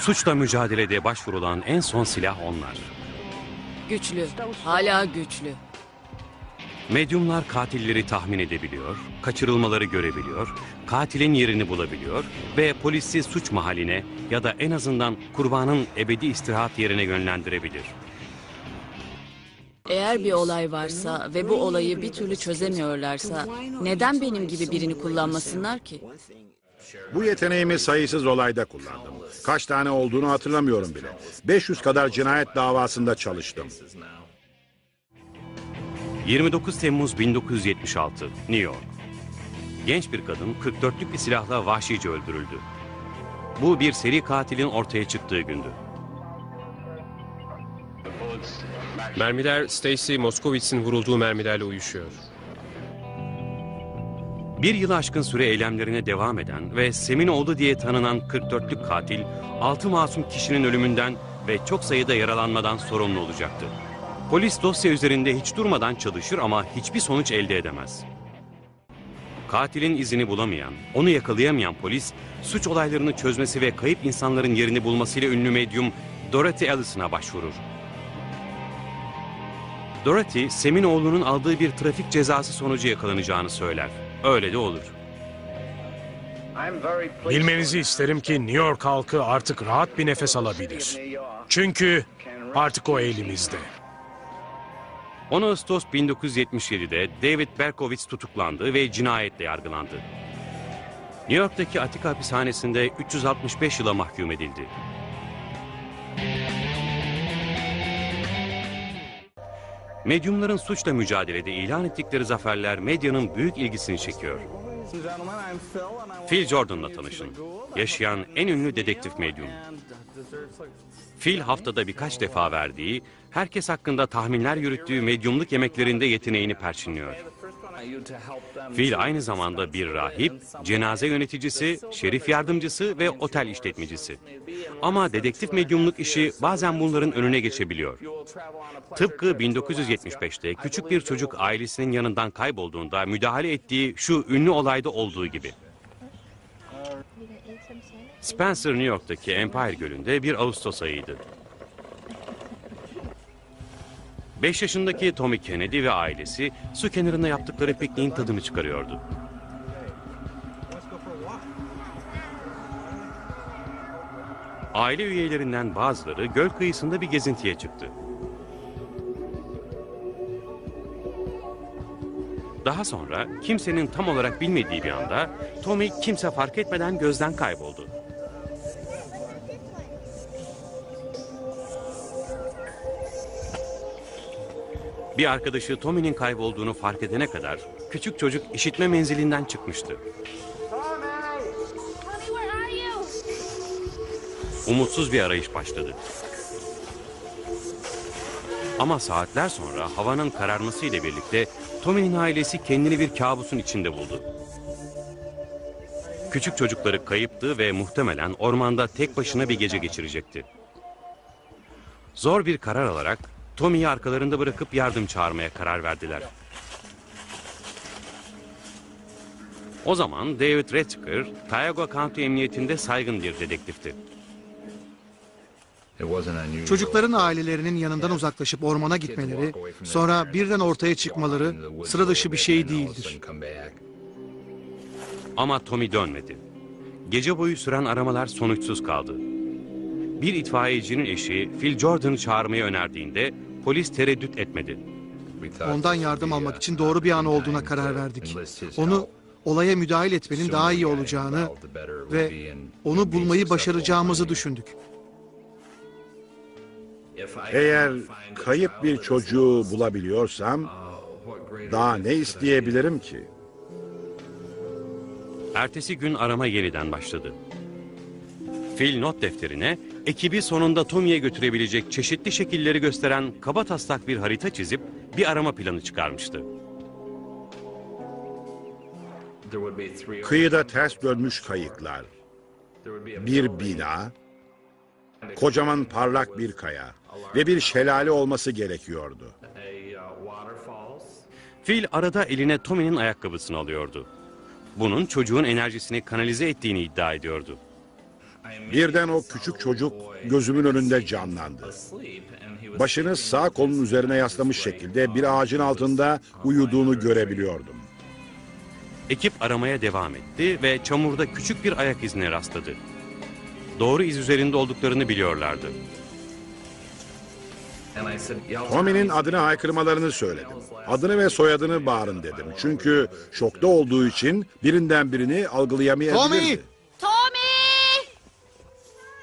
Suçla mücadelede başvurulan en son silah onlar. Güçlü. Hala güçlü. Medyumlar katilleri tahmin edebiliyor, kaçırılmaları görebiliyor, katilin yerini bulabiliyor ve polisi suç mahalline ya da en azından kurbanın ebedi istirahat yerine yönlendirebilir. Eğer bir olay varsa ve bu olayı bir türlü çözemiyorlarsa neden benim gibi birini kullanmasınlar ki? Bu yeteneğimi sayısız olayda kullandım. Kaç tane olduğunu hatırlamıyorum bile. 500 kadar cinayet davasında çalıştım. 29 Temmuz 1976, New York. Genç bir kadın 44'lük bir silahla vahşice öldürüldü. Bu bir seri katilin ortaya çıktığı gündü. Mermiler Stacy Moskowitz'in vurulduğu mermilerle uyuşuyor. Bir yılı aşkın süre eylemlerine devam eden ve Seminoğlu diye tanınan 44'lük katil, 6 masum kişinin ölümünden ve çok sayıda yaralanmadan sorumlu olacaktı. Polis dosya üzerinde hiç durmadan çalışır ama hiçbir sonuç elde edemez. Katilin izini bulamayan, onu yakalayamayan polis, suç olaylarını çözmesi ve kayıp insanların yerini bulmasıyla ünlü medyum Dorothy Allison'a başvurur. Dorothy, Seminoğlu'nun aldığı bir trafik cezası sonucu yakalanacağını söyler. Öyle de olur. Bilmenizi isterim ki New York halkı artık rahat bir nefes alabilir. Çünkü artık o elimizde. 10 Ağustos 1977'de David Berkowitz tutuklandı ve cinayetle yargılandı. New York'taki Atika hapishanesinde 365 yıla mahkum edildi. Medyumların suçla mücadelede ilan ettikleri zaferler medyanın büyük ilgisini çekiyor. Phil Jordan'la tanışın. Yaşayan en ünlü dedektif medyum. Phil haftada birkaç defa verdiği, herkes hakkında tahminler yürüttüğü medyumluk yemeklerinde yeteneğini perçinliyor. Phil aynı zamanda bir rahip, cenaze yöneticisi, şerif yardımcısı ve otel işletmecisi. Ama dedektif medyumluk işi bazen bunların önüne geçebiliyor. Tıpkı 1975'te küçük bir çocuk ailesinin yanından kaybolduğunda müdahale ettiği şu ünlü olayda olduğu gibi. Spencer, New York'taki Empire Gölü'nde bir Ağustos ayıydı. 5 yaşındaki Tommy Kennedy ve ailesi su kenarında yaptıkları pikniğin tadını çıkarıyordu. Aile üyelerinden bazıları göl kıyısında bir gezintiye çıktı. Daha sonra kimsenin tam olarak bilmediği bir anda Tommy kimse fark etmeden gözden kayboldu. Bir arkadaşı Tommy'nin kaybolduğunu fark edene kadar küçük çocuk işitme menzilinden çıkmıştı. Umutsuz bir arayış başladı. Ama saatler sonra havanın kararmasıyla birlikte Tommy'nin ailesi kendini bir kabusun içinde buldu. Küçük çocukları kayıptı ve muhtemelen ormanda tek başına bir gece geçirecekti. Zor bir karar alarak Tommy'yi arkalarında bırakıp yardım çağırmaya karar verdiler. O zaman David Redsker, Tioga County Emniyetinde saygın bir dedektifti. Çocukların ailelerinin yanından uzaklaşıp ormana gitmeleri, sonra birden ortaya çıkmaları sıra dışı bir şey değildir. Ama Tommy dönmedi. Gece boyu süren aramalar sonuçsuz kaldı. Bir itfaiyecinin eşi Phil Jordan'ı çağırmayı önerdiğinde polis tereddüt etmedi. Ondan yardım almak için doğru bir an olduğuna karar verdik. Onu olaya müdahil etmenin daha iyi olacağını ve onu bulmayı başaracağımızı düşündük. Eğer kayıp bir çocuğu bulabiliyorsam daha ne isteyebilirim ki? Ertesi gün arama yeniden başladı. Phil not defterine ekibi sonunda Tommy'ye götürebilecek çeşitli şekilleri gösteren kaba taslak bir harita çizip bir arama planı çıkarmıştı. Kıyıda ters dönmüş kayıklar, bir bina, kocaman parlak bir kaya ve bir şelale olması gerekiyordu. Phil arada eline Tommy'nin ayakkabısını alıyordu. Bunun çocuğun enerjisini kanalize ettiğini iddia ediyordu. Birden o küçük çocuk gözümün önünde canlandı. Başını sağ kolun üzerine yaslamış şekilde bir ağacın altında uyuduğunu görebiliyordum. Ekip aramaya devam etti ve çamurda küçük bir ayak izine rastladı. Doğru iz üzerinde olduklarını biliyorlardı. Tommy'nin adını haykırmalarını söyledim. Adını ve soyadını bağırın dedim. Çünkü şokta olduğu için birinden birini algılayamayabilirdi. Tommy! Tommy!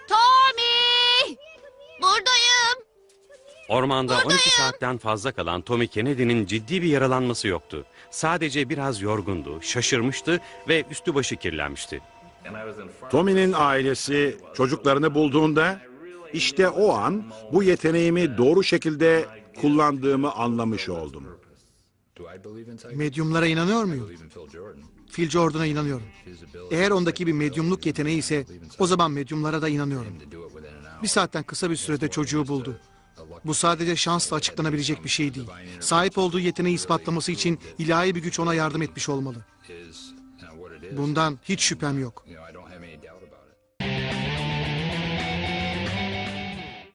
Tommy! Buradayım. Ormanda 12 saatten fazla kalan Tommy Kennedy'nin ciddi bir yaralanması yoktu. Sadece biraz yorgundu, şaşırmıştı ve üstü başı kirlenmişti. Tommy'nin ailesi çocuklarını bulduğunda işte o an bu yeteneğimi doğru şekilde kullandığımı anlamış oldum. Medyumlara inanıyor muyum? Phil Jordan'a inanıyorum. Eğer ondaki bir medyumluk yeteneği ise o zaman medyumlara da inanıyorum. Bir saatten kısa bir sürede çocuğu buldu. Bu sadece şansla açıklanabilecek bir şey değil. Sahip olduğu yeteneği ispatlaması için ilahi bir güç ona yardım etmiş olmalı. Bundan hiç şüphem yok.